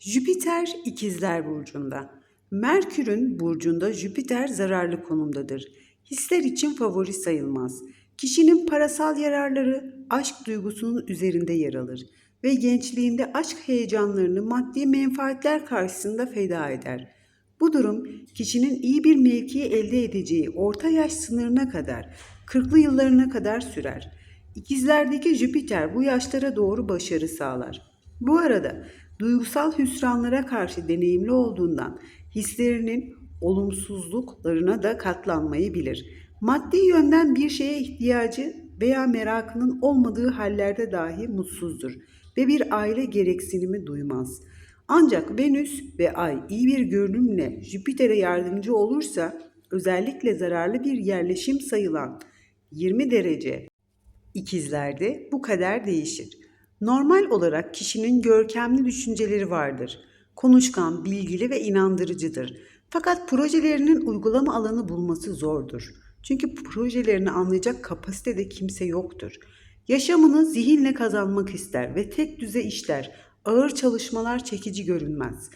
Jüpiter ikizler burcunda. Merkür'ün burcunda Jüpiter zararlı konumdadır. Hisler için favori sayılmaz. Kişinin parasal yararları aşk duygusunun üzerinde yer alır ve gençliğinde aşk heyecanlarını maddi menfaatler karşısında feda eder. Bu durum kişinin iyi bir mevki elde edeceği orta yaş sınırına kadar, 40'lı yıllarına kadar sürer. İkizlerdeki Jüpiter bu yaşlara doğru başarı sağlar. Bu arada duygusal hüsranlara karşı deneyimli olduğundan hislerinin olumsuzluklarına da katlanmayı bilir. Maddi yönden bir şeye ihtiyacı veya merakının olmadığı hallerde dahi mutsuzdur ve bir aile gereksinimi duymaz. Ancak Venüs ve Ay iyi bir görünümle Jüpiter'e yardımcı olursa özellikle zararlı bir yerleşim sayılan 20 derece İkizlerde bu kader değişir. Normal olarak kişinin görkemli düşünceleri vardır. Konuşkan, bilgili ve inandırıcıdır. Fakat projelerinin uygulama alanı bulması zordur. Çünkü projelerini anlayacak kapasitede kimse yoktur. Yaşamını zihinle kazanmak ister ve tek düze işler, ağır çalışmalar çekici görünmez.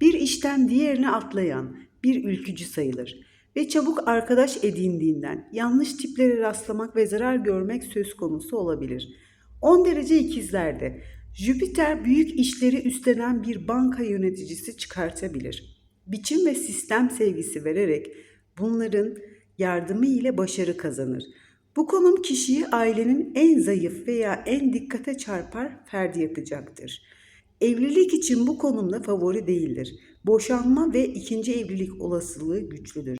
Bir işten diğerine atlayan bir ülkücü sayılır ve çabuk arkadaş edindiğinden yanlış tiplere rastlamak ve zarar görmek söz konusu olabilir. 10 derece ikizlerde Jüpiter büyük işleri üstlenen bir banka yöneticisi çıkartabilir. Biçim ve sistem sevgisi vererek bunların yardımı ile başarı kazanır. Bu konum kişiyi ailenin en zayıf veya en dikkate çarpar ferdi yapacaktır. Evlilik için bu konumda favori değildir. Boşanma ve ikinci evlilik olasılığı güçlüdür.